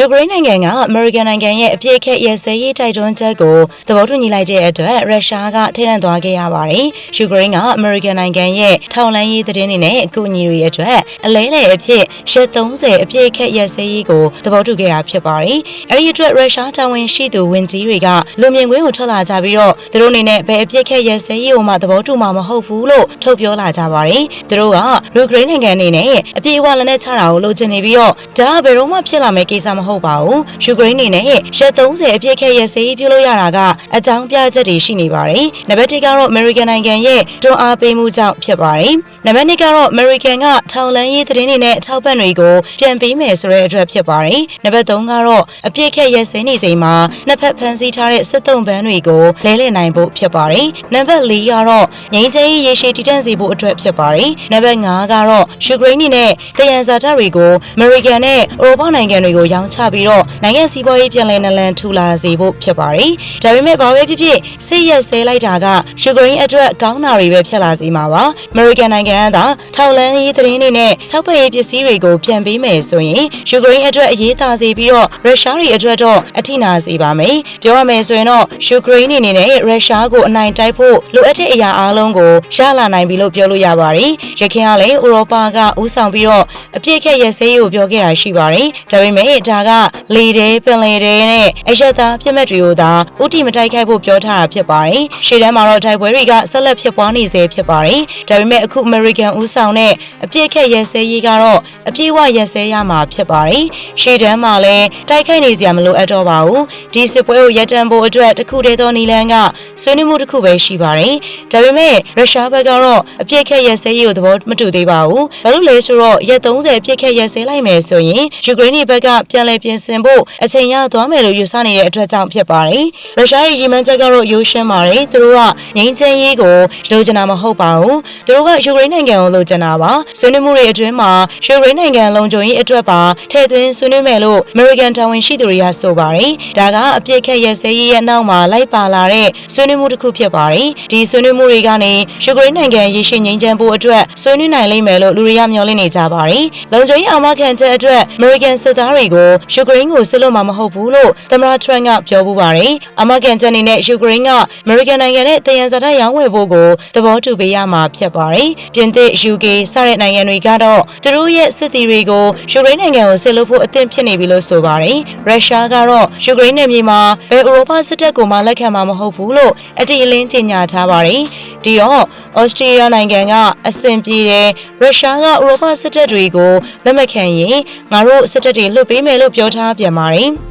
ယူကရိန်းနိုင်ငံကအမေရိကန်နိုင်ငံရဲ့အပြစ်ခက်ရစဲရေးတိုက်တွန်းချက်ကိုသဘောတူညီလိုက်တဲ့အတွက်ရုရှားကထိလှန့်သွားခဲ့ရပါတယ်။ယူကရိန်းကအမေရိကန်နိုင်ငံရဲ့ထောက်လှမ်းရေးသတင်းတွေနဲ့အကူအညီတွေအတွက်အလဲလှယ်အဖြစ်ရှစ်30အပြစ်ခက်ရစဲရေးကိုသဘောတူခဲ့တာဖြစ်ပါတယ်။အဲဒီအတွက်ရုရှားတာဝန်ရှိသူဝန်ကြီးတွေကလူမြင်ကွင်းကိုထွက်လာကြပြီးတော့သူတို့အနေနဲ့ဘယ်အပြစ်ခက်ရစဲရေးကိုမှသဘောတူမှာမဟုတ်ဘူးလို့ထုတ်ပြောလာကြပါတယ်။သူတို့ကယူကရိန်းနိုင်ငံအနေနဲ့အပြည့်အဝလက်နက်ချတာကိုလိုချင်နေပြီးတော့ဒါကဘယ်တော့မှဖြစ်လာမယ့်ကိစ္စမဟုတ်ပါဘူး။ယူကရိန်းအနေနဲ့ရက်30အပြည့်ခက်ရစေးပြုလုပ်ရတာကအကြောင်းပြချက်တွေရှိနေပါတယ်။နံပါတ်1ကတော့ American နိုင်ငံရဲ့တွန်းအားပေးမှုကြောင့်ဖြစ်ပါတယ်။နံပါတ်2ကတော့ American ကထောက်လန်းရေးသတင်းတွေနဲ့ထောက်ပံ့တွေကိုပြန်ပေးမယ်ဆိုတဲ့အတွက်ဖြစ်ပါတယ်။နံပါတ်3ကတော့အပြည့်ခက်ရစေးနေချိန်မှာနှစ်ဖက်ဖန်ဆီးထားတဲ့စစ်တုံးပန်းတွေကိုလဲလှယ်နိုင်ဖို့ဖြစ်ပါတယ်။နံပါတ်4ကတော့ငိမ့်ချေးရေရှည်တည်တံ့စေဖို့အတွက်ဖြစ်ပါတယ်။နံပါတ်5ကတော့ယူကရိန်းနဲ့တယန်ဇာတတွေကို American နဲ့ဥရောပနိုင်ငံတွေကိုရောင်းချပြီးတော့နိုင်ငံစီးပွားရေးပြန်လည်နလန်ထူလာစေဖို့ဖြစ်ပါတယ်။ဒါပေမဲ့ဘာပဲဖြစ်ဖြစ်စစ်ရက်ဆဲလိုက်တာကယူကရိန်းအတွက်ကောင်းတာတွေပဲဖြစ်လာစေမှာပါ။ American နိုင်ငံကသာထောက်လန်းရေးသတင်းတွေနဲ့ထောက်ပံ့ရေးပစ္စည်းတွေကိုပြန်ပေးမယ်ဆိုရင်ယူကရိန်းအတွက်အရေးသာစေပြီးတော့ရုရှားတွေအတွက်တော့အထိနာစေပါမယ်။ပြောရမယ်ဆိုရင်တော့ယူကရိန်းအနေနဲ့ရုရှားကိုအနိုင်တိုက်ဖို့လိုအပ်တဲ့အရာအားလုံးကိုရလာနိုင်ပြီလို့ပြောလို့ရပါတယ်။ရခိုင်ကလည်းဥရောပကဥဆောင်ပြီးတော့အပြည့်ခက်ရက်စဲရေးကိုပြောခဲ့တာရှိပါတယ်။ဒါပေမဲ့ဒါကလေတဲပင်လေတဲနဲ့အရက်သားပြစ်မှတ်တွေကိုသာဥတီမတိုက်ခိုက်ဖို့ပြောထားတာဖြစ်ပါတယ်။ရှေ့တန်းမှာတော့တိုက်ပွဲတွေကဆက်လက်ဖြစ်ပွားနေစေဖြစ်ပါတယ်။ဒါပေမဲ့အခု American ဥဆောင်တဲ့အပြည့်ခက်ရက်စဲရေးကတော့အပြည့်ဝရက်စဲရမှာဖြစ်ပါတယ်။ရှေ့တန်းမှာလည်းတိုက်ခိုက်နေစရာမလိုအပ်တော့ပါဘူး။ဒီစစ်ပွဲကိုရပ်တန့်ဖို့အတွက်တခုတည်းသောနီလန်ကဆွေးနွေးမှုတစ်ခုပဲရှိပါတယ်။ဒါပေမဲ့ရုရှားဘက်ကတော့အပြည့်ခက်ရက်စဲရေးကိုသဘောမတူသေးပါဘူး။ဘာလို့လဲဆိုတော့ရက်30အပြည့်ခက်ရက်စဲလိုက်မယ်ဆိုရင်ယူကရိန်းဘက်ကပြန်လည်ပြင်ဆင်ဖို့အချိန်ရသွားမယ်လို့ယူဆနေတဲ့အတွက်ကြောင့်ဖြစ်ပါတယ်။ရုရှားရဲ့ရည်မှန်းချက်ကတော့ရိုးရှင်းပါတယ်။သူတို့ကငြိမ်းချမ်းရေးကိုလိုချင်တာမဟုတ်ပါဘူး။သူတို့ကယူကရိန်းနိုင်ငံကိုလိုချင်တာပါ။ဆွေးနွေးမှုတွေအတွင်းမှာယူကရိန်းနိုင်ငံလုံခြုံရေးအတွက်ပါထည့်သွင်းဆွေးနွေးမယ်လို့ American တာဝန်ရှိသူတွေကဆိုပါတယ်။ဒါကအပြည့်ခက်ရက်စဲရေးရဲ့နောက်မှာလိုက်ပါလာတဲ့ဆွေးနွေးမှုတစ်ခုဖြစ်ပါတယ်။ဒီဆွေးနွေးမှုတွေကနေယူကရိန်းနိုင်ငံရရှိငြိမ်းချမ်းဖို့အတွက်ဆွေးနွေးနိုင်လိမ့်မယ်လို့လူတွေကမျှော်လင့်နေကြပါတယ်။လုံခြုံရေးအာမခံချက်အတွက် American စစ်သားတွေကိုယူကရိန်းကိုစစ်လို့မှာမဟုတ်ဘူးလို့သမ္မတ Trump ကပြောပူပါတယ်။အာမခံချက်အနေနဲ့ယူကရိန်းက American နိုင်ငံနဲ့တယံဇာတရောင်းဝယ်ဖို့ကိုသဘောတူပေးရမှာဖြစ်ပါတယ်။ပြင်သစ် UK စတဲ့နိုင်ငံတွေကတော့သူတို့ရဲ့စစ်သည်တွေကိုယူကရိန်းနိုင်ငံကိုစစ်လို့ဖို့အသင့်ဖြစ်နေပြီလို့ဆိုပါတယ်။ရုရှားကတော့ယူကရိန်းနယ်မြေမှာဘယ်ဥရောပစစ်တပ်ကိုမှလက်ခံမှာမဟုတ်ဘူးလို့အတိအလင်းကြေညာထားပါတယ်။ ဒီတော့ဩစတြေးလျနိုင်ငံကအဆင်ပြေတယ်ရုရှားကဥရောပစစ်တပ်တွေကိုလက်မခံရင်ငါတို့စစ်တပ်တွေလွတ်ပေးမယ်လို့ပြောထားပြန်ပါတယ်။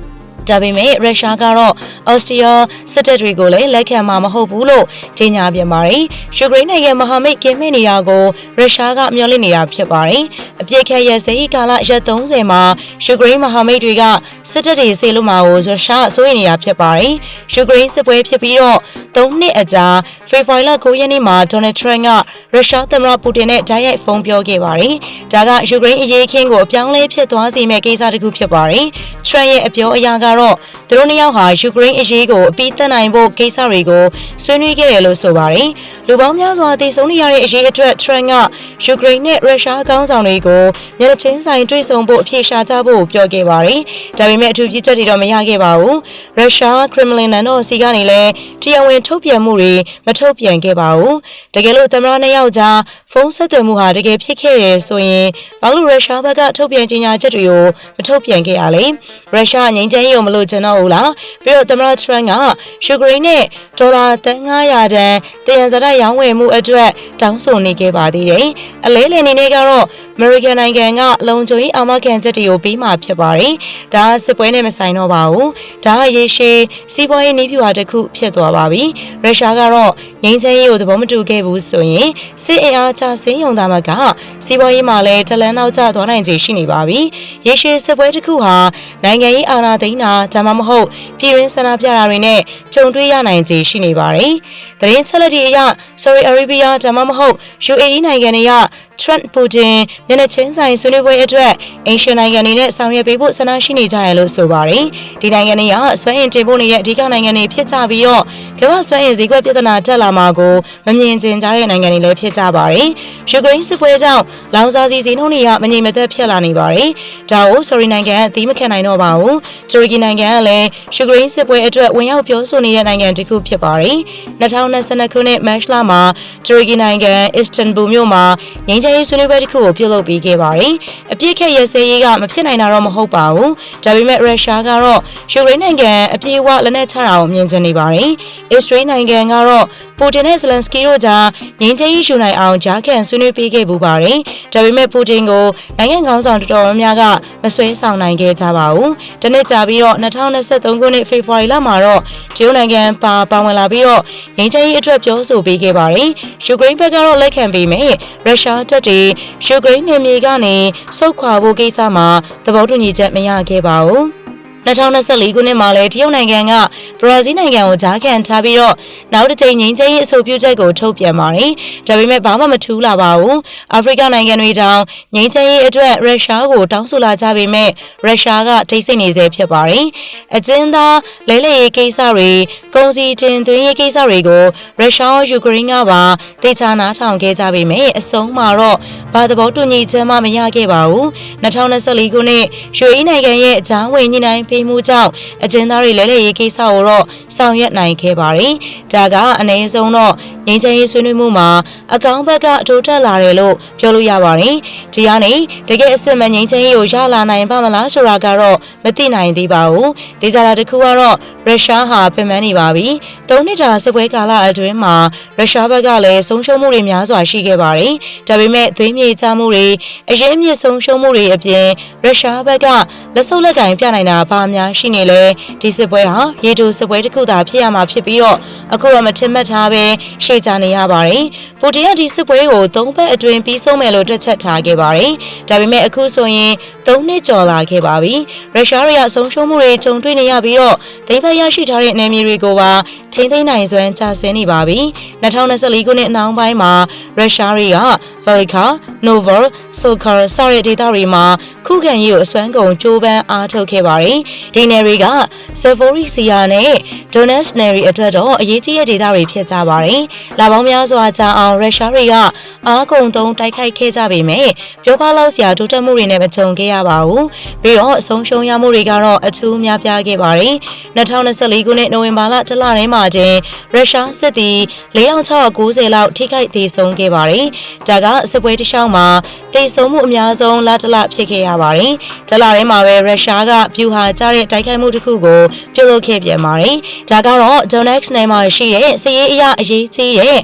ဒါပေမဲ့ရုရှားကတော့အော်စတြီးယားစစ်တပ်တွေကိုလည်းလက်ခံမှာမဟုတ်ဘူးလို့ကြေညာပြန်ပါတယ်။ယူကရိန်းနိုင်ငံမဟာမိတ်ကင်းမဲ့နေတာကိုရုရှားကမျှော်လင့်နေတာဖြစ်ပါတယ်။အပြစ်ခက်ရစဲကာလရက်30မှာယူကရိန်းမဟာမိတ်တွေကစစ်တပ်တွေဆေလို့မှာကိုရုရှားအစိုးရနေတာဖြစ်ပါတယ်။ယူကရိန်းစစ်ပွဲဖြစ်ပြီးတော့၃နှစ်အကြာဖေဖော်ဝါရီလ9ရက်နေ့မှာဒေါ်နယ်ထရန့်ကရုရှားသမ္မတပူတင်နဲ့ဓာတ်ရိုက်ဖုန်းပြောခဲ့ပါတယ်။ဒါကယူကရိန်းအရေးအခင်းကိုအပြောင်းလဲဖြစ်သွားစေမယ့်ကိစ္စတစ်ခုဖြစ်ပါတယ်။ထရန့်ရဲ့အပြောအရာကတော့သူတို့နှစ်ယောက်ဟာယူကရိန်းအရေးကိုအပြီးသတ်နိုင်ဖို့ကိစ္စတွေကိုဆွေးနွေးခဲ့တယ်လို့ဆိုပါတယ်။လူပေါင်းများစွာတည်ဆုံနေရတဲ့အရေးအတွက်ထရန့်ကယူကရိန်းနဲ့ရုရှားကောင်းဆောင်တွေကိုမျက်နှာချင်းဆိုင်တွေ့ဆုံဖို့အပြေရှားကြဖို့ပြောခဲ့ပါတယ်။ဒါပေမဲ့အထူးပြည့်ချက်တွေတော့မရခဲ့ပါဘူး။ရုရှားခရမလင်နန်တို့စီကနေလည်းတရားဝင်ထုတ်ပြန်မှုတွေမထုတ်ပြန်ခဲ့ပါဘူး။တကယ်လို့သမ္မတနှစ်ယောက်ကြားဖုန်းဆက်သွယ်မှုဟာတကယ်ဖြစ်ခဲ့ရဆိုရင်ဘာလို့ရုရှားဘက်ကထုတ်ပြန်ကြေညာချက်တွေကိုမထုတ်ပြန်ခဲ့ရလဲ။ရုရှားငြိမ်းချမ်းရေးကိုမလို့ချင်တော့ဘူးလား။ပြီးတော့သမ္မတထရန့်ကယူကရိန်းနဲ့ဒေါ်လာ300တန်တယံဇာတ်ရောင်းဝယ်မှုအတွက်တောင်းဆိုနေခဲ့ပါသေးတယ်။အလဲလည်နေနေကတော့ American နိုင်ငံကလုံခြုံရေးအာမခံချက်တွေကိုပြီးမှဖြစ်ပါတယ်။ဒါစစ်ပွဲနဲ့မဆိုင်တော့ပါဘူး။ဒါရေရှည်စီးပွားရေးနည်းဗျူဟာတစ်ခုဖြစ်သွားပါပြီ။ရုရှားကတော့ငင်းချင်းရေးကိုသဘောမတူခဲ့ဘူးဆိုရင်စစ်အင်အားချဆင်းယုံသားမကစီးပွားရေးမှာလည်းတလန်းနောက်ကျသွားနိုင်ခြေရှိနေပါပြီ။ရေရှည်စစ်ပွဲတစ်ခုဟာနိုင်ငံရေးအာဏာသိမ်းတာဒါမှမဟုတ်ပြည်တွင်းဆန္ဒပြတာတွေနဲ့ကြုံတွေ့ရနိုင်ခြေရှိနေပါတယ်။သတင်းချက်လက်တွေအရ Saudi Arabia ဒါမှမဟုတ် UAE နိုင်ငံတွေက Trump Putin မျက်နှာချင်းဆိုင်ဆွေးနွေးပွဲအတွက်အင်ရှင်နိုင်ငံတွေနဲ့ဆောင်ရွက်ပေးဖို့ဆန္ဒရှိနေကြတယ်လို့ဆိုပါတယ်။ဒီနိုင်ငံတွေကဆွဲရင်တင်ဖို့နေရဲ့အဓိကနိုင်ငံတွေဖြစ်ကြပြီးတော့ကမ္ဘာဆွဲရင်ဈေးကွက်ပြဿနာတက်လာမှာကိုမမြင်ကျင်ကြတဲ့နိုင်ငံတွေလည်းဖြစ်ကြပါတယ်။ယူကရိန်းစစ်ပွဲကြောင့်လောင်စာဆီဈေးနှုန်းတွေကမငြိမ်မသက်ဖြစ်လာနေပါတယ်။ဒါကိုဆိုရီနိုင်ငံကအသီးမခံနိုင်တော့ပါဘူး။တူရကီနိုင်ငံကလည်းယူကရိန်းစစ်ပွဲအတွက်ဝင်ရောက်ပြောဆိုနေတဲ့နိုင်ငံတစ်ခုဖြစ်ပါတယ်။2022ခုနှစ်မတ်လမှာတူရကီနိုင်ငံအစ္စတန်ဘူမြို့မှာငြိမ်းချမ်းရေးဆွေးနွေးပွဲတစ်ခုကိုပြုလုပ်ပေးခဲ့ပါတယ်။အပြစ်ခက်ရစဲရေးကမဖြစ်နိုင်တာတော့မဟုတ်ပါဘူး။ဒါပေမဲ့ရုရှားကတော့ယူကရိန်းနိုင်ငံအပြေအဝလက်နက်ချတာကိုမြင်ချင်နေပါတယ်။အစ္စရေးနိုင်ငံကတော့ ပူတင်နဲ့ဇလန်စကီတို့ကြားငြိမ်းချမ်းရေးယူနိုင်အောင်ဂျာကန်ဆွေးနွေးပေးခဲ့ပူပါတယ်။ဒါပေမဲ့ပူတင်ကိုနိုင်ငံခေါင်းဆောင်တော်တော်များများကမဆွဲဆောင်နိုင်ခဲ့ကြပါဘူး။ဒီနေ့ကြာပြီးတော့2023ခုနှစ်ဖေဖော်ဝါရီလမှာတော့တရုတ်နိုင်ငံပါပါဝင်လာပြီးတော့ငြိမ်းချမ်းရေးအတွက်ပြောဆိုပေးခဲ့ပါတယ်။ယူကရိန်းဘက်ကတော့လက်ခံပေးမယ်။ရုရှားတပ်တွေယူကရိန်းနယ်မြေကနေဆုတ်ခွာဖို့ကိစ္စမှာသဘောတူညီချက်မရခဲ့ပါဘူး။ 2024ခုနှစ်မှာလည်းတရုတ်နိုင်ငံကဘရာဇီးနိုင်ငံကိုဂျားခံထားပြီးတော့နောက်တစ်ချိန်ငိမ့်ချမ်းရေးအဆိုပြုချက်ကိုထုတ်ပြန်ပါတယ်။ဒါပေမဲ့ဘာမှမထူးလာပါဘူး။အာဖရိကနိုင်ငံတွေတောင်ငိမ့်ချမ်းရေးအတွက်ရုရှားကိုတောင်းဆိုလာကြပေမဲ့ရုရှားကထိတ်ဆိတ်နေစေဖြစ်ပါတယ်။အကျဉ်းသားလဲလှယ်ရေးကိစ္စတွေကုန်စည်တင်သွင်းရေးကိစ္စတွေကိုရုရှားယူကရိန်းကပါတေချာနာထောင်ခဲ့ကြပေမဲ့အဆုံးမှာတော့ဘာသဘောတူညီချက်မှမရခဲ့ပါဘူး။2024ခုနှစ်ယူအေးနိုင်ငံရဲ့အကြောင်းဝင်ညှိနှိုင်းပေးမှုကြောင့်အကျဉ်းသားတွေလဲလှယ်ရေးကိစ္စကိုတော့ဆောင်ရွက်နိုင်ခဲ့ပါတယ်။ဒါကအနည်းဆုံးတော့ငင်းချမ်းရေးဆွေးနွေးမှုမှာအကောင့်ဘက်ကအထိုးထက်လာတယ်လို့ပြောလို့ရပါတယ်။ဒီကနေတကယ်အစ်စ်မငင်းချမ်းရေးကိုရလာနိုင်ပါမလားဆိုတာကတော့မသိနိုင်သေးပါဘူး။ဒီကြတာတစ်ခုကတော့ရုရှားဟာပြင်ပန်းနေပါပြီ။သုံးနှစ်ကြာစစ်ပွဲကာလအတွင်းမှာရုရှားဘက်ကလည်းဆုံးရှုံးမှုတွေများစွာရှိခဲ့ပါတယ်။ဒါပေမဲ့သွေးမြေချမှုတွေအရေးအမြစ်ဆုံးရှုံးမှုတွေအပြင်ရုရှားဘက်ကလက်ဆုပ်လက်ကင်ပြနိုင်တာဘာများရှိနေလဲဒီစစ်ပွဲဟာရေတိုစစ်ပွဲတစ်ခုသာဖြစ်ရမှာဖြစ်ပြီးတော့အခုတော့မထင်မှတ်ထားပဲရှေ့ကြနေရပါတယ်။ပူတင်ကဒီစစ်ပွဲကိုသုံးဘက်အတွင်းပြီးဆုံးမယ်လို့တွက်ချက်ထားခဲ့ပါတယ်။ဒါပေမဲ့အခုဆိုရင်သုံးနှစ်ကျော်လာခဲ့ပါပြီ။ရုရှားတွေကဆုံးရှုံးမှုတွေကြုံတွေ့နေရပြီးတော့ဒိဗတ်ရရှိထားတဲ့နယ်မြေတွေကိုပါထိမ့်သိမ်းနိုင်စွမ်းကျဆင်းနေပါပြီ။2024ခုနှစ်အနောက်ပိုင်းမှာရုရှားတွေက Velika, Novor, Silkar စတဲ့ဒေသတွေမှာခုခံရေးကိုအစွမ်းကုန်ကြိုးပမ်းအားထုတ်ခဲ့ပါတယ်။ဒီနယ်တွေက Zaporizhzhia နဲ့ Donetsk နယ်တွေအတွက်တော့အရေးကြီးတဲ့ဒေသတွေဖြစ်ကြပါတယ်။လာပေါင်းများစွာကြာအောင်ရုရှားတွေကအားကုန်သုံးတိုက်ခိုက်ခဲ့ကြပေမဲ့ပြောပါလောက်စရာတိုးတက်မှုတွေနဲ့မကြုံခဲ့ရပါဘူး။ပြီးတော့အဆုံးရှုံးရမှုတွေကတော့အထူးများပြားခဲ့ပါတယ်။2024ခုနှစ်နိုဝင်ဘာလတလထဲမှာတင်ရုရှားစစ်သည်4690လောက်ထိခိုက်သေးဆုံးခဲ့ပါတယ်။ဒါကစစ်ပွဲတစ်လျှောက်မှာတိတ်ဆုံးမှုအများဆုံးလတလဖြစ်ခဲ့ရပါတယ်။တလထဲမှာပဲရုရှားကပြူဟာကျတဲ့တိုက်ခိုက်မှုတစ်ခုကိုပြုလုပ်ခဲ့ပြန်ပါတယ်။ဒါကတော့ Donetsk နယ်မှာရှိတဲ့စစ်ရေးအရာအရေးကြီးတဲ့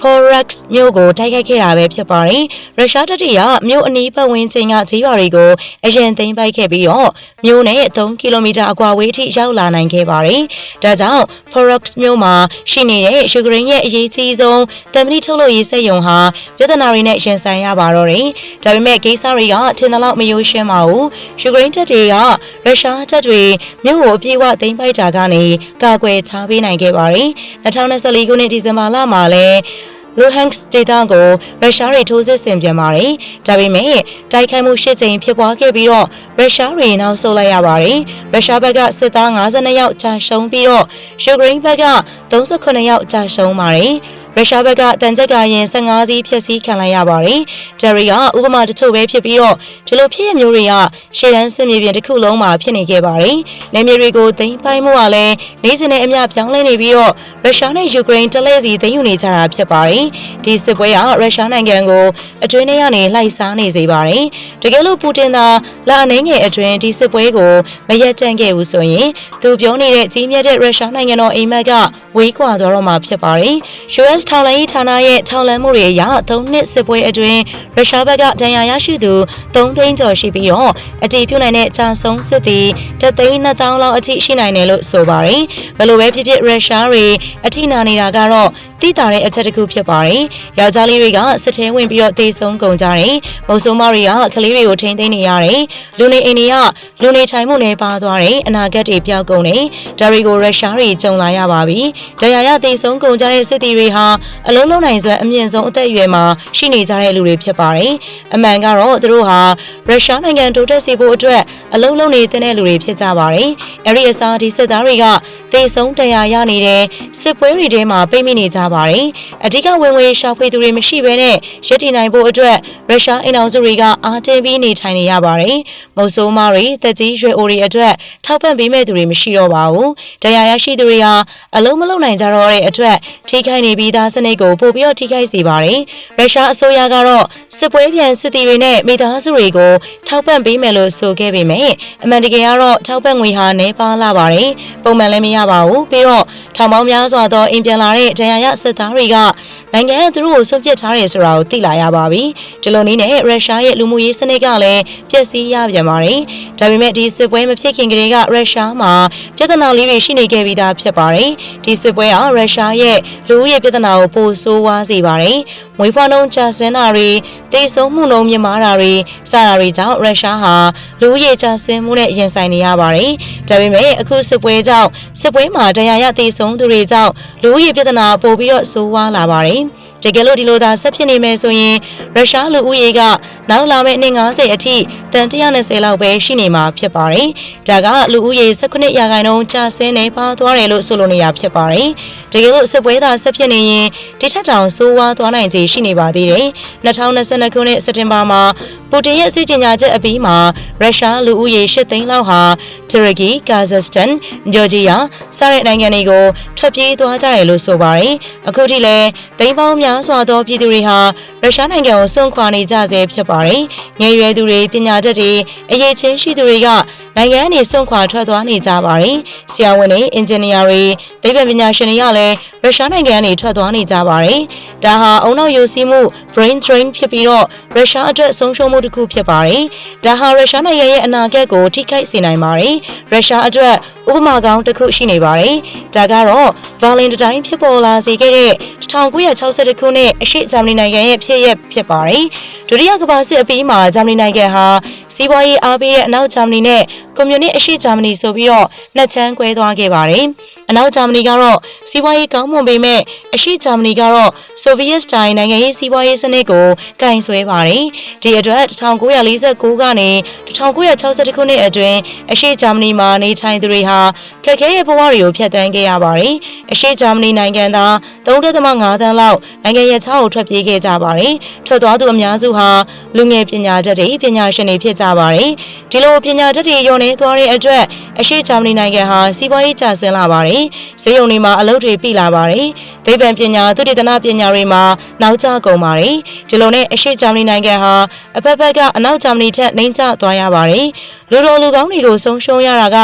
Forex မြို့ကိုတိုက်ခိုက်ခဲ့တာပဲဖြစ်ပါတယ်။ရုရှားတပ်တွေကမြို့အနီးပတ်ဝန်းကျင်ကဈေးရွာတွေကိုအရင်သိမ်းပိုက်ခဲ့ပြီးတော့မြို့နဲ့3ကီလိုမီတာအကွာဝေးထိရောက်လာနိုင်ခဲ့ပါတယ်။ဒါကြောင့် Forex မြို့မှာရှိနေတဲ့ယူကရိန်းရဲ့အရေးကြီးဆုံးတမဏိထုတ်လုပ်ရေးစက်ရုံဟာပြဿနာတွေနဲ့ရင်ဆိုင်ရပါတော့တယ်။ဒါပေမဲ့ကိစ္စတွေကထင်သလောက်မယိုးရှင်းပါဘူး။ယူကရိန်းတပ်တွေကရုရှားတပ်တွေမြို့ကိုအပြည့်အဝသိမ်းပိုက်တာကနေကာကွယ်ချပေးနိုင်ခဲ့ပါတယ်။2024ခုနှစ်ဒီဇင်ဘာလမှာလည်း လူဟန်စ်ဒေတာကိုရုရှားတွေထိုးစစ်ဆင်ပြန်ပါတယ်။ဒါပေမဲ့တိုက်ခိုက်မှုရှစ်ကြိမ်ဖြစ်ပွားခဲ့ပြီးတော့ရုရှားတွေနောက်ဆုတ်လိုက်ရပါတယ်။ရုရှားဘက်ကစစ်သား52ယောက်ကြာရှုံးပြီးတော့ယူကရိန်းဘက်က38ယောက်ကြာရှုံးပါတယ်။ ရုရှားဘက်ကတန်ကြက်ကရင်15စီးဖျက်ဆီးခံလိုက်ရပါတယ်။ဂျယ်ရီကဥပမာတချို့ပဲဖြစ်ပြီးတော့ဒီလိုဖြစ်ရမျိုးတွေကရှေ့တန်းစစ်မြေပြင်တစ်ခုလုံးမှာဖြစ်နေခဲ့ပါတယ်။နေမြေတွေကိုသိမ်းပိုက်မှုကလည်းနေ့စဉ်နဲ့အမျှပြောင်းလဲနေပြီးတော့ရုရှားနဲ့ယူကရိန်းတလဲစီသိမ်းယူနေကြတာဖြစ်ပါတယ်။ဒီစစ်ပွဲကရုရှားနိုင်ငံကိုအတွင်းထဲကနေလှိုက်စားနေစေပါတယ်။တကယ်လို့ပူတင်သာလာအနေငယ်အတွင်းဒီစစ်ပွဲကိုမရက်တန့်ခဲ့ဘူးဆိုရင်သူပြောနေတဲ့ကြီးမြတ်တဲ့ရုရှားနိုင်ငံတော်အိမ်မက်က ဝေးကွာသွားတော့မှာဖြစ်ပါတယ်။ US ထောက်လိုင်းရေးဌာနရဲ့ထောက်လန်းမှုတွေအရ၃နှစ်စစ်ပွဲအတွင်းရုရှားဘက်ကဒဏ်ရာရရှိသူ3သိန်းကျော်ရှိပြီးတော့အတီးပြုတ်နိုင်တဲ့ကြာဆုံးစစ်သည်တသိန်း2000လောက်အထိရှိနိုင်တယ်လို့ဆိုပါတယ်။ဘယ်လိုပဲဖြစ်ဖြစ်ရုရှားတွေအထိနာနေတာကတော့တိတာတဲ့အချက်တစ်ခုဖြစ်ပါတယ်။ယောက်ျားလေးတွေကစစ်ထဲဝင်ပြီးတော့တေဆုံးကုန်ကြတယ်။မုံဆိုးမတွေကကလေးတွေကိုထိန်းသိမ်းနေရတယ်။လူနေအိမ်တွေကလူနေထိုင်မှုနဲ့ပါသွားတယ်။အနာဂတ်တွေပျောက်ကုန်တယ်။ဒါတွေကိုရုရှားတွေကြုံလာရပါပြီ။တရားရသေဆုံးကုန်ကြတဲ့စစ်သည်တွေဟာအလုံးလုံးနိုင်စွမ်းအမြင့်ဆုံးအသက်အရွယ်မှာရှိနေကြတဲ့လူတွေဖြစ်ပါတယ်။အမှန်ကတော့သူတို့ဟာရုရှားနိုင်ငံတိုးတက်စေဖို့အတွက်အလုံးလုံးနေတဲ့လူတွေဖြစ်ကြပါတယ်။အဲဒီအစားဒီစစ်သားတွေကသေဆုံးတရားရနေတဲ့စစ်ပွဲတွေထဲမှာပိတ်မိနေကြပါတယ်။အဓိကဝင်ဝင်ရှာဖွေသူတွေမရှိဘဲနဲ့ရည်တည်နိုင်ဖို့အတွက်ရုရှားအင်အောင်စုတွေကအားတင်းပြီးနေထိုင်နေရပါတယ်။မုတ်ဆိုးမတွေတက်ကြီးရွှေအိုတွေအတွက်ထောက်ပံ့ပေးမဲ့သူတွေမရှိတော့ပါဘူး။တရားရရှိသူတွေဟာအလုံးမလုံးနိုင်ကြတော့တဲ့အတွက်ထိခိုက်နေပြီးသားစနစ်ကိုပို့ပြီးတော့ထိခိုက်စေပါတယ်။ရုရှားအစိုးရကတော့စစ်ပွဲပြန်စစ်သည်တွေနဲ့မိသားစုတွေကိုထောက်ပံ့ပေးမယ်လို့ဆိုခဲ့ပေမဲ့အမှန်တကယ်ကတော့ထောက်ပံ့ငွေဟာနှဲပါလာပါတယ်။ပုံမှန်လည်းမရပါဘူး။ပြီးတော့ ထောင်ပေါင်းများစွာသောအိမ်ပြန်လာတဲ့တရားရစစ်သားတွေကနိုင်ငံကသူတို့ကိုဆွန့်ပစ်ထားတယ်ဆိုတာကိုသိလာရပါပြီ။ဒီလိုနည်းနဲ့ရုရှားရဲ့လူမှုရေးစနစ်ကလည်းပျက်စီးရပြန်ပါတယ်။ဒါပေမဲ့ဒီစစ်ပွဲမဖြစ်ခင်ကတည်းကရုရှားမှာပြဿနာလေးတွေရှိနေခဲ့ပြီးသားဖြစ်ပါတယ်။ဒီစစ်ပွဲဟာရုရှားရဲ့လူဦးရေပြဿနာကိုပိုဆိုးဝါးစေပါတယ်။မွေးဖွားနှုန်းကျဆင်းတာတွေတိတ်ဆုံးမှုနှုန်းမြင့်မားတာတွေစတာတွေကြောင့်ရုရှားဟာလူဦးရေကျဆင်းမှုနဲ့ရင်ဆိုင်နေရပါတယ်။ဒါပေမဲ့အခုစစ်ပွဲကြောင့်စစ်ပွဲမှာတရားရတိတ်ဆုံးသူတွေကြောင့်လူဦးရေပြဿနာပိုပြီးတော့ဆိုးဝါးလာပါတယ်။ တကယ်လို့ဒီလိုသာဆက်ဖြစ်နေမယ်ဆိုရင်ရုရှားလူဦးရေကနောက်လာမယ့်နှစ်90အထိတန်120လောက်ပဲရှိနေမှာဖြစ်ပါတယ်။ဒါကလူဦးရေ18ရာခိုင်နှုန်းကျဆင်းနေပါသွားတယ်လို့ဆိုလိုနေရဖြစ်ပါတယ်။တကယ်လို့စစ်ပွဲသာဆက်ဖြစ်နေရင်ဒီထက်တောင်ဆိုးဝါးသွားနိုင်ခြေရှိနေပါသေးတယ်။2022ခုနှစ်စက်တင်ဘာမှာပူတင်ရဲ့စစ်ကြေညာချက်အပြီးမှာရုရှားလူဦးရေ8သိန်းလောက်ဟာတူရကီ၊ကာဇက်စတန်၊ဂျော်ဂျီယာစတဲ့နိုင်ငံတွေကိုထွက်ပြေးသွားကြတယ်လို့ဆိုပါတယ်။အခုထိလည်းသိန်းပေါင်းများစွာသောပြည်သူတွေဟာရုရှားနိုင်ငံကိုစွန့်ခွာနေကြဆဲဖြစ်ပါတယ်။ငယ်ရွယ်သူတွေပညာတတ်တွေအရေးချင်းရှိသူတွေကနိုင်ငံအနေစွန့်ခွာထွက်သွားနေကြပါတယ်။ဆရာဝန်တွေအင်ဂျင်နီယာတွေသိပ္ပံပညာရှင်တွေကလည်းရုရှားနိုင်ငံကနေထွက်သွားနေကြပါတယ်။ဒါဟာအုံနောက်ယိုစီးမှု brain drain ဖြစ်ပြီးတော့ရုရှားအတွက်ဆုံးရှုံးမှုတစ်ခုဖြစ်ပါတယ်။ဒါဟာရုရှားနိုင်ငံရဲ့အနာဂတ်ကိုထိခိုက်စေနိုင်ပါတယ်။ရုရှားအတွက် ဥပမာကောင်းတစ်ခုရှိနေပါတယ်။ဒါကတော့ Valentine ဖြစ်ပေါ်လာစေခဲ့တဲ့1962ခုနှစ်အရှေ့ဂျာမနီနိုင်ငံရဲ့ဖြစ်ရပ်ဖြစ်ပါတယ်။ဒုတိယကမ္ဘာစစ်အပြီးမှာဂျာမနီနိုင်ငံဟာစီးပွားရေးအားပေးတဲ့အနောက်ဂျာမနီနဲ့ ကွန်မြူနစ်အရှေ့ဂျာမနီဆိုပြီးတော့နှစ်ချမ်းကွဲသွားခဲ့ပါတယ်။အနောက်ဂျာမနီကတော့စီးပွားရေးကောင်းမွန်ပေမဲ့အရှေ့ဂျာမနီကတော့ဆိုဗီယက်စတိုင်နိုင်ငံရေးစီးပွားရေးစနစ်ကိုကင်ဆွဲပါတယ်။ဒီအတွက်1949ကနေ1960ခုနှစ်အတွင်းအရှေ့ဂျာမနီမှာနေထိုင်သူတွေဟာခက်ခဲရဲ့ဘဝတွေကိုဖျက်ဆီးခဲ့ရပါတယ်။အရှေ့ဂျာမနီနိုင်ငံသား3.5တန်းလောက်နိုင်ငံရဲ့ခြားကိုထွက်ပြေးခဲ့ကြပါတယ်။ထွက်သွားသူအများစုဟာလူငယ်ပညာတတ်တွေပညာရှင်တွေဖြစ်ကြပါတယ်။ဒီလိုပညာတတ်တွေယုံနေသွားတဲ့အတွက်အရှေ့ဂျာမနီနိုင်ငံဟာစီးပွားရေးကျဆင်းလာပါတယ်။ဈေးရုံတွေမှာအလုပ်တွေပြိလာပါတယ်။ဗိဗ္ဗံပညာသုတေသနပညာတွေမှာနောက်ကျကုန်ပါတယ်။ဒီလိုနဲ့အရှေ့ဂျာမနီနိုင်ငံဟာအဖက်ဖက်ကအနောက်ဂျာမနီထက်နှိမ့်ကျသွားရပါတယ်။လူတော်လူကောင်းတွေကိုဆုံးရှုံးရတာက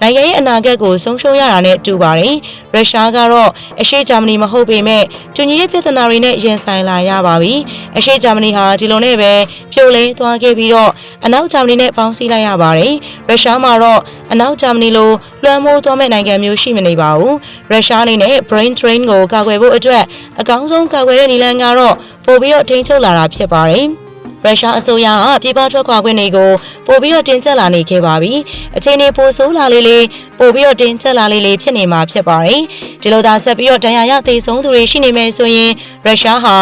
နိုင်ငံရဲ့အနာဂတ်ကိုဆုံးရှုံးရတာနဲ့တူပါတယ်။ရုရှားကတော့အရှေ့ဂျာမနီမဟုတ်ပေမဲ့တူညီတဲ့ပြဿနာတွေနဲ့ရင်ဆိုင်လာရပါပြီ။အရှေ့ဂျာမနီဟာဒီလိုနဲ့ပဲဖြိုလဲသွားခဲ့ပြီးတော့အနောက်ဂျာမနီနဲ့ပေါင်းစည်းလိုက်ရပါတယ်။ရုရှားမှာတော့အနောက်ဂျာမနီလိုလွှမ်းမိုးသွားမဲ့နိုင်ငံမျိုးရှိမနေပါဘူး။ရုရှားအနေနဲ့ brain drain ကိုကာကွယ်ဖို့အတွက်အကောင်းဆုံးကာကွယ်တဲ့နည်းလမ်းကတော့ပို့ပြီးတော့ထိန်းချုပ်လာတာဖြစ်ပါတယ်။ရုရှားအစိုးရကပြည်ပထွက်ခွာခွင့်တွေကိုပို့ပြီးတော့တင်ကျပ်လာနေခဲ့ပါပြီ။အခြေအနေပိုဆိုးလာလေးလေးပို့ပြီးတော့တင်ကျပ်လာလေးလေးဖြစ်နေမှာဖြစ်ပါတယ်။ဒီလိုသာဆက်ပြီးတော့တရားရသေဆုံးသူတွေရှိနေမယ်ဆိုရင်ရုရှားဟာ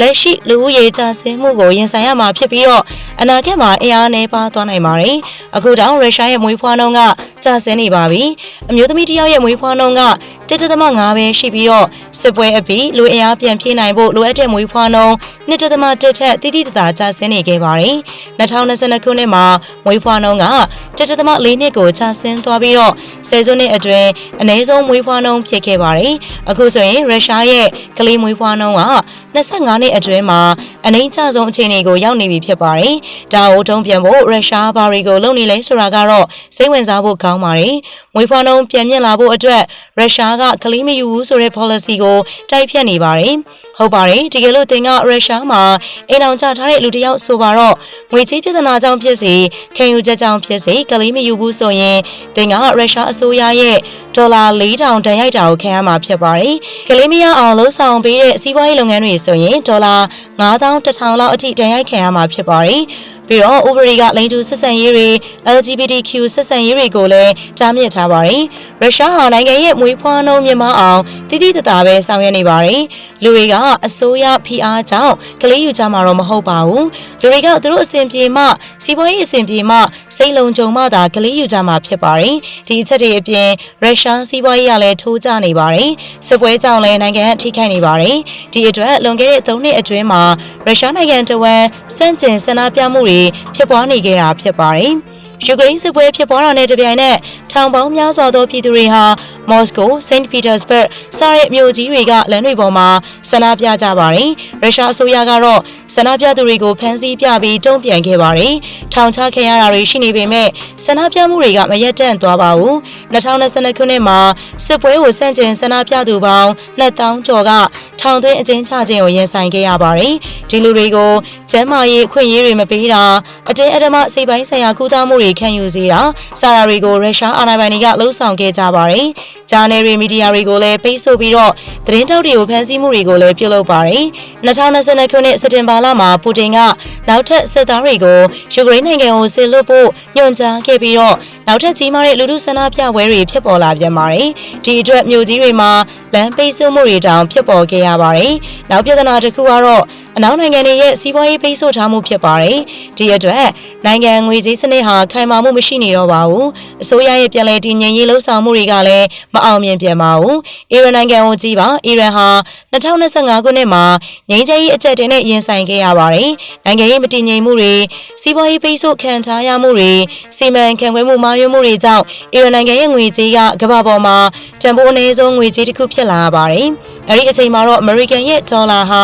လက်ရှိလူဦးရေကျဆင်းမှုကိုရင်ဆိုင်ရမှာဖြစ်ပြီးတော့အနာဂတ်မှာအင်အားနည်းပါးသွားနိုင်ပါတယ်။အခုတောင်ရုရှားရဲ့မွေးဖွားနှုန်းကကျဆင်းနေပါပြီ။အမျိုးသမီးတစ်ယောက်ရဲ့မွေးဖွားနှုန်းက1.5ပဲရှိပြီးတော့စစ်ပွဲအပြီးလူအင်အားပြန်ပြေးနိုင်ဖို့လိုအပ်တဲ့မွေးဖွားနှုန်း1.1ထက်တိတိတသာကျဆင်းနေခဲ့ပါတယ်။2022ခုနှစ်မှာမွေးဖွားနှုန်းက 1.4နှစ်ကိုကျဆင်းသွားပြီးတော့ဆယ်စုနှစ်အတွင်းအနည်းဆုံးမွေးဖွားနှုန်းဖြစ်ခဲ့ပါတယ်။အခုဆိုရင်ရုရှားရဲ့ကလေးမွေးဖွားနှုန်းက25နှစ်အတွင်းမှာအနှိမ့်ကျဆုံးအခြေအနေကိုရောက်နေပြီဖြစ်ပါတယ်။ဒါကိုတုံ့ပြန်ဖို့ရုရှားဘာတွေကိုလုပ်နေလဲဆိုတာကတော့စိတ်ဝင်စားဖို့ကောင်းပါတယ်။မွေးဖွားနှုန်းပြန်မြင့်လာဖို့အတွက်ရုရှားကကလေးမယူဘူးဆိုတဲ့ policy ကိုတိုက်ဖြတ်နေပါတယ်။ဟုတ်ပါတယ်တကယ်လို့တင်ကရုရှားမှာအိမ်အောင်ချထားတဲ့လူတစ်ယောက်ဆိုပါတော့ငွေကြေးပြဿနာကြောင့်ဖြစ်စေခံယူချက်ကြောင့်ဖြစ်စေကလေးမယူဘူးဆိုရင်တင်ကရုရှားအစိုးရရဲ့ဒေါ်လာ4000တန်ရိုက်တာကိုခံရမှာဖြစ်ပါတယ်ကလေးမရအောင်လှုံ့ဆော်ပေးတဲ့စီးပွားရေးလုပ်ငန်းတွေဆိုရင်ဒေါ်လာ9000 1000လောက်အထိတန်ရိုက်ခံရမှာဖြစ်ပါတယ်ပြီးတော့ဥပဒေကလိင်တူဆက်ဆံရေးတွေ LGBTQ ဆက်ဆံရေးတွေကိုလည်းတားမြစ်ထားပါတယ်ရုရှားဟာနိုင်ငံရဲ့မွေးဖွားနှုန်းမြင့်မားအောင်တည်တည်တသာပဲဆောင်ရွက်နေပါတယ်လူတွေကအစိုးရဖိအားကြောင့်ကလေးယူကြမှာတော့မဟုတ်ပါဘူးလူတွေကသူတို့အစဉ်ပြေမှစီးပွားရေးအစဉ်ပြေမှစိတ်လုံခြုံမှသာကလေးယူကြမှာဖြစ်ပါတယ်ဒီအချက်တွေအပြင်ရုရှားစီးပွားရေးကလည်းထိုးကျနေပါတယ်စစ်ပွဲကြောင့်လည်းနိုင်ငံအထိခိုက်နေပါတယ်ဒီအတွက်လွန်ခဲ့တဲ့3နှစ်အတွင်းမှာရုရှားနိုင်ငံတဝန်းစန့်ကျင်ဆန္ဒပြမှုတွေဖြစ်ပွားနေခဲ့တာဖြစ်ပါတယ်ယူကရိန်းစစ်ပွဲဖြစ်ပွားတာနဲ့တပြိုင်နက် ထောင်ပေါင်းများစွာသောပြည်သူတွေဟာမော်စကို၊စိန့်ပီတာစဘတ်စတဲ့မြို့ကြီးတွေကလမ်းတွေပေါ်မှာဆန္ဒပြကြပါတယ်။ရုရှားအစိုးရကတော့ဆန္ဒပြသူတွေကိုဖမ်းဆီးပြပြီးတုံ့ပြန်ခဲ့ပါတယ်။ထောင်ချခဲ့ရတာတွေရှိနေပေမဲ့ဆန္ဒပြမှုတွေကမရက်တန့်သွားပါဘူး။2022ခုနှစ်မှာစစ်ပွဲကိုစန့်ကျင်ဆန္ဒပြသူပေါင်း2000ကျော်ကထောင်သွင်းအကျဉ်းချခြင်းကိုရင်ဆိုင်ခဲ့ရပါတယ်။ဒီလူတွေကိုကျန်းမာရေးအခွင့်အရေးတွေမပေးတာအတင်းအဓမ္မစိတ်ပိုင်းဆိုင်ရာကုသမှုတွေခံယူစေတာစာရာတွေကိုရုရှားအာဏာပိုင်တွေကလှုံ့ဆော်ခဲ့ကြပါတယ်။ဂျာနယ်ရီမီဒီယာတွေကိုလည်းပိတ်ဆို့ပြီးတော့သတင်းတောက်တွေကိုဖမ်းဆီးမှုတွေကိုလည်းပြုလုပ်ပါတယ်။2022ခုနှစ်စက်တင်ဘာလမှာပူတင်ကနောက်ထပ်စစ်သားတွေကိုယူကရိန်းနိုင်ငံကိုဆစ်လွတ်ဖို့ညွှန်ကြားခဲ့ပြီးတော့နောက်ထပ်ကြီးမားတဲ့လူထုဆန္ဒပြပွဲတွေဖြစ်ပေါ်လာပြန်ပါတယ်။ဒီအတွက်မြို့ကြီးတွေမှာလမ်းပိတ်ဆို့မှုတွေတောင်ဖြစ်ပေါ်ခဲ့ရပါတယ်။နောက်ပြဿနာတစ်ခုကတော့ အနောက်နိုင်ငံတွေရဲ့စီးပွားရေးပိတ်ဆို့ထားမှုဖြစ်ပါတယ်။ဒီအတွက်နိုင်ငံငွေကြေးစနစ်ဟာခိုင်မာမှုမရှိနေတော့ပါဘူး။အစိုးရရဲ့ပြည်လဲတည်ငြိမ်ရေးလှုံ့ဆော်မှုတွေကလည်းမအောင်မြင်ပြန်ပါဘူး။အီရန်နိုင်ငံကိုကြည့်ပါအီရန်ဟာ2025ခုနှစ်မှာငြိမ်းချမ်းရေးအကြက်တင်နဲ့ရင်ဆိုင်ခဲ့ရပါတယ်။နိုင်ငံရေးမတည်ငြိမ်မှုတွေစီးပွားရေးပိတ်ဆို့ခံထားရမှုတွေစီမံခန့်ခွဲမှုမှားယွင်းမှုတွေကြောင့်အီရန်နိုင်ငံရဲ့ငွေကြေးကကမ္ဘာပေါ်မှာတန်ဖိုးအနည်းဆုံးငွေကြေးတစ်ခုဖြစ်လာပါတယ်။အဲဒီအချိန်မှာတော့ American ရဲ့ဒေါ်လာဟာ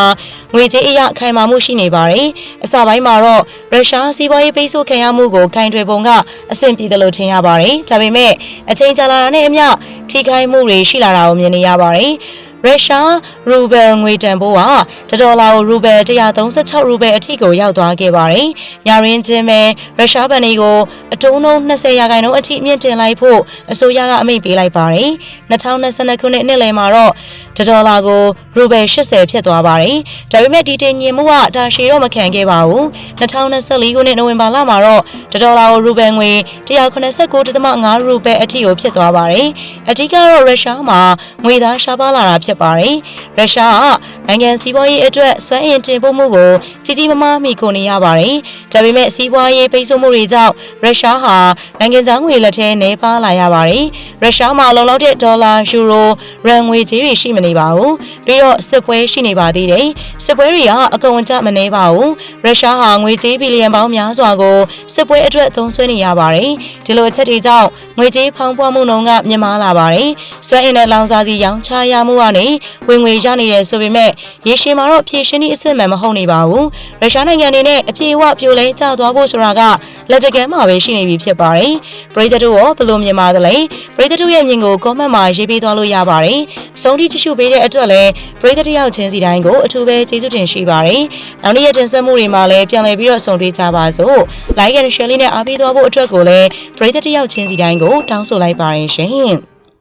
ငွေကြေးအရခိုင်မာမှုရှိနေပါတယ်။အစပိုင်းမှာတော့ရုရှားစီးပွားရေးပိတ်ဆို့ခံရမှုကိုကင်တွယ်ပုံကအဆင့်ပြေတယ်လို့ထင်ရပါတယ်။ဒါပေမဲ့အချိန်ကြာလာတာနဲ့အမျှထိခိုက်မှုတွေရှိလာတာကိုမြင်နေရပါတယ်။ရုရှားရူဘယ်ငွေတန်ဖိုးကတဒေါ်လာကိုရူဘယ်136ရူဘယ်အထိကိုရောက်သွားခဲ့ပါတယ်။ညရင်းချင်းပဲရုရှားဗန်ဒီကိုအတုံးနှုန်း20ရာခိုင်နှုန်းအထိမြင့်တင်လိုက်ဖို့အစိုးရကအမိန့်ပေးလိုက်ပါတယ်။2022ခုနှစ်နှစ်လယ်မှာတော့ တဒေါ်လာကိုရူဘယ်80ဖြစ်သွားပါတယ်။ဒါပေမဲ့ဒီတင်ညင်မှုကတာရှည်တော့မခံခဲ့ပါဘူး။2024ခုနှစ်နိုဝင်ဘာလမှာတော့တဒေါ်လာကိုရူဘယ်ငွေ189.5ရူဘယ်အထိကိုဖြစ်သွားပါတယ်။အဓိကတော့ရုရှားမှာငွေသားရှားပါလာတာဖြစ်ပါတယ်။ရုရှားကနိုင်ငံစီးပွားရေးအတွက်စွမ်းအင်တင်ပို့မှုကိုကြီးကြီးမားမားမိခိုနေရပါတယ်။ဒါပေမဲ့စီးပွားရေးပိတ်ဆို့မှုတွေကြောင့်ရုရှားဟာနိုင်ငံခြားငွေလက်ထဲနှဲပါလာရပါတယ်။ရုရှားမှာလုံလောက်တဲ့ဒေါ်လာယူရိုရန်ငွေကြေးတွေရှိမနေပါဘူး။ပြီးတော့စစ်ပွဲရှိနေပါသေးတယ်။စစ်ပွဲတွေကအကုန်အကျမနေပါဘူး။ရုရှားဟာငွေကြေးဘီလီယံပေါင်းများစွာကိုစစ်ပွဲအတွက်သုံးစွဲနေရပါတယ်။ဒီလိုအချက်တွေကြောင့်ငွေကြေးဖောင်းပွားမှုနှုန်းကမြင့်မားလာပါတယ်။စွမ်းအင်နဲ့လောင်စာစီရောင်းချရမှုကနေဝင်ငွေရနေတယ်ဆိုပေမဲ့ရေရှည်မှာတော့ဖြည့်ရှင်းသည့်အစစ်မှန်မဟုတ်နေပါဘူး။ရုရှားနိုင်ငံအနေနဲ့အပြေအဝပြိုလဲကျသွားဖို့ဆိုတာကလက်တကမ်းမှာပဲရှိနေပြီဖြစ်ပါတယ်။ပရိသတ်တို့ရောဘယ်လိုမြင်ပါသလဲ။ပရိသတ်တို့ရဲ့မြင်ကို comment မှာရေးပေးသွားလို့ရပါတယ်။ဆုံးထိကြည့်ရှုပေးတဲ့အတွက်လည်းပရိသတ်တယောက်ချင်းစီတိုင်းကိုအထူးပဲကျေးဇူးတင်ရှိပါတယ်။နောက်နေ့ရက်တင်ဆက်မှုတွေမှာလည်းပြန်လည်ပြီးတော့ဆုံတွေ့ကြပါစို့။ like and share လေးနဲ့အားပေးသွားဖို့အတွက်ကိုလည်းပရိသတ်တယောက်ချင်းစီတိုင်းကိုတောင်းဆိုလိုက်ပါရရှင်။